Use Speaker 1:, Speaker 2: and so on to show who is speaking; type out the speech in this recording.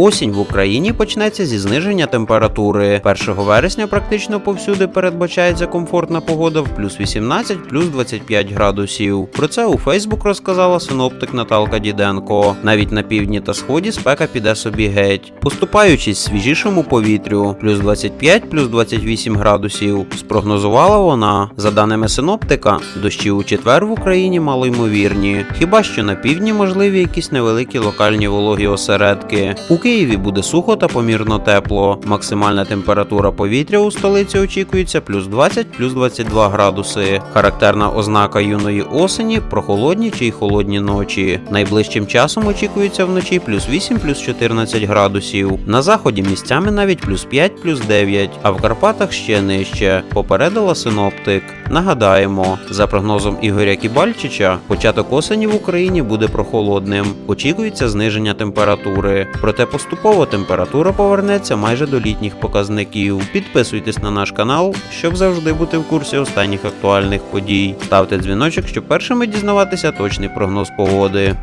Speaker 1: Осінь в Україні почнеться зі зниження температури. 1 вересня практично повсюди передбачається комфортна погода в плюс 18, плюс 25 градусів. Про це у Фейсбук розказала синоптик Наталка Діденко. Навіть на півдні та сході спека піде собі геть, поступаючись свіжішому повітрю, плюс 25, плюс 28 градусів. Спрогнозувала вона. За даними синоптика, дощі у четвер в Україні малоймовірні. Хіба що на півдні можливі якісь невеликі локальні вологі осередки. Києві буде сухо та помірно тепло. Максимальна температура повітря у столиці очікується плюс 20, плюс 22 градуси. Характерна ознака юної осені прохолодні чи й холодні ночі. Найближчим часом очікується вночі плюс 8, плюс 14 градусів. На заході місцями навіть плюс 5, плюс 9, а в Карпатах ще нижче. Попередила синоптик. Нагадаємо, за прогнозом Ігоря Кібальчича, початок осені в Україні буде прохолодним. Очікується зниження температури. Проте поступово температура повернеться майже до літніх показників. Підписуйтесь на наш канал, щоб завжди бути в курсі останніх актуальних подій. Ставте дзвіночок, щоб першими дізнаватися точний прогноз погоди.